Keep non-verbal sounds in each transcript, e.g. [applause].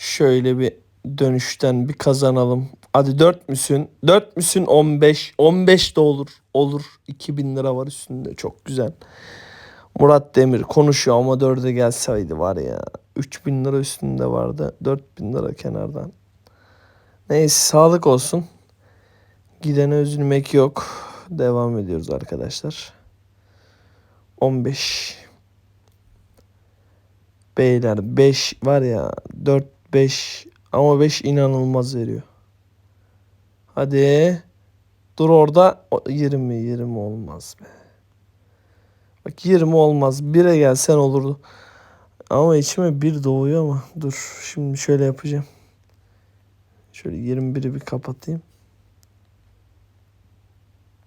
Şöyle bir dönüşten bir kazanalım. Hadi 4 müsün? 4 müsün 15. 15 de olur. Olur. 2000 lira var üstünde. Çok güzel. Murat Demir konuşuyor ama 4'e gelseydi var ya. 3000 lira üstünde vardı. 4000 lira kenardan. Neyse sağlık olsun. Gidene üzülmek yok. Devam ediyoruz arkadaşlar. 15. Beyler 5 var ya 4 5 ama 5 inanılmaz veriyor. Hadi. Dur orada O- 20 20 olmaz be. Bak 20 olmaz. 1'e gelsen olurdu. Ama içime bir doğuyor ama dur şimdi şöyle yapacağım. Şöyle 21'i bir kapatayım.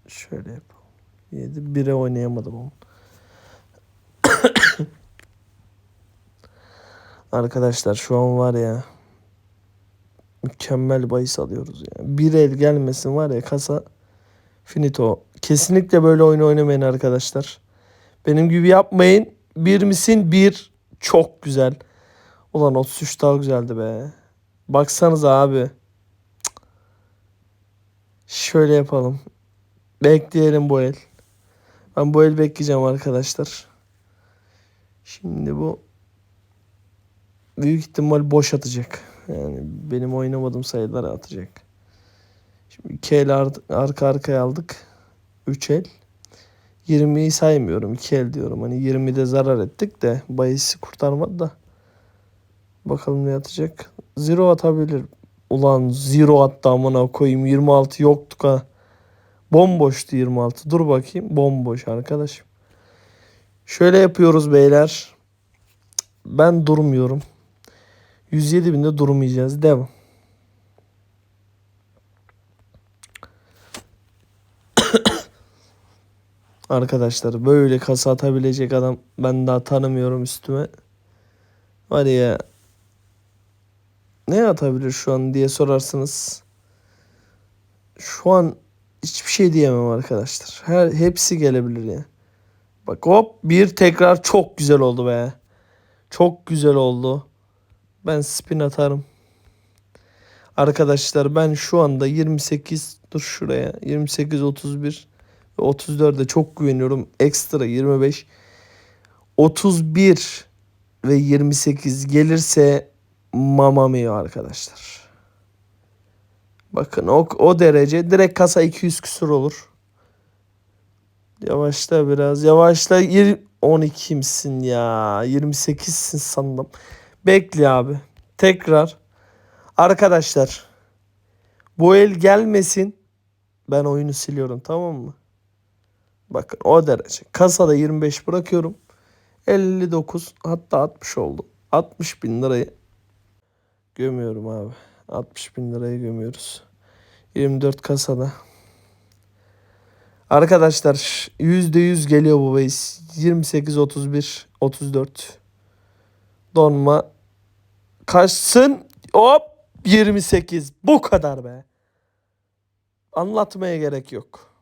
Şöyle yapalım. 7 1'e oynayamadım ama. Arkadaşlar şu an var ya mükemmel bahis alıyoruz ya. Bir el gelmesin var ya kasa finito. Kesinlikle böyle oyun oynamayın arkadaşlar. Benim gibi yapmayın. Bir misin? Bir. Çok güzel. Ulan 33 daha güzeldi be. Baksanıza abi. Şöyle yapalım. Bekleyelim bu el. Ben bu el bekleyeceğim arkadaşlar. Şimdi bu büyük ihtimal boş atacak. Yani benim oynamadığım sayıları atacak. Şimdi iki el ar- arka arkaya aldık. 3 el. 20'yi saymıyorum. 2 el diyorum. Hani 20'de zarar ettik de bahisi kurtarmadı da. Bakalım ne atacak. Zero atabilir. Ulan zero attı amına koyayım. 26 yoktuk ha. Bomboştu 26. Dur bakayım. Bomboş arkadaşım. Şöyle yapıyoruz beyler. Ben durmuyorum. 107 binde durmayacağız. Devam. [coughs] Arkadaşlar böyle kasa atabilecek adam ben daha tanımıyorum üstüme. Var ya ne atabilir şu an diye sorarsınız. Şu an hiçbir şey diyemem arkadaşlar. Her hepsi gelebilir ya. Bak hop bir tekrar çok güzel oldu be. Çok güzel oldu. Ben spin atarım. Arkadaşlar ben şu anda 28 dur şuraya 28 31 ve 34'e çok güveniyorum. Ekstra 25 31 ve 28 gelirse Mamma Mia arkadaşlar. Bakın o, o derece direkt kasa 200 küsur olur. Yavaşla biraz. Yavaşla. Yir- 12 misin ya? 28'sin sandım. Bekle abi. Tekrar. Arkadaşlar. Bu el gelmesin. Ben oyunu siliyorum tamam mı? Bakın o derece. Kasada 25 bırakıyorum. 59 hatta 60 oldu. 60 bin lirayı gömüyorum abi. 60 bin lirayı gömüyoruz. 24 kasada. Arkadaşlar %100 geliyor bu bahis. 28 31 34. Donma kaçsın? Hop 28. Bu kadar be. Anlatmaya gerek yok.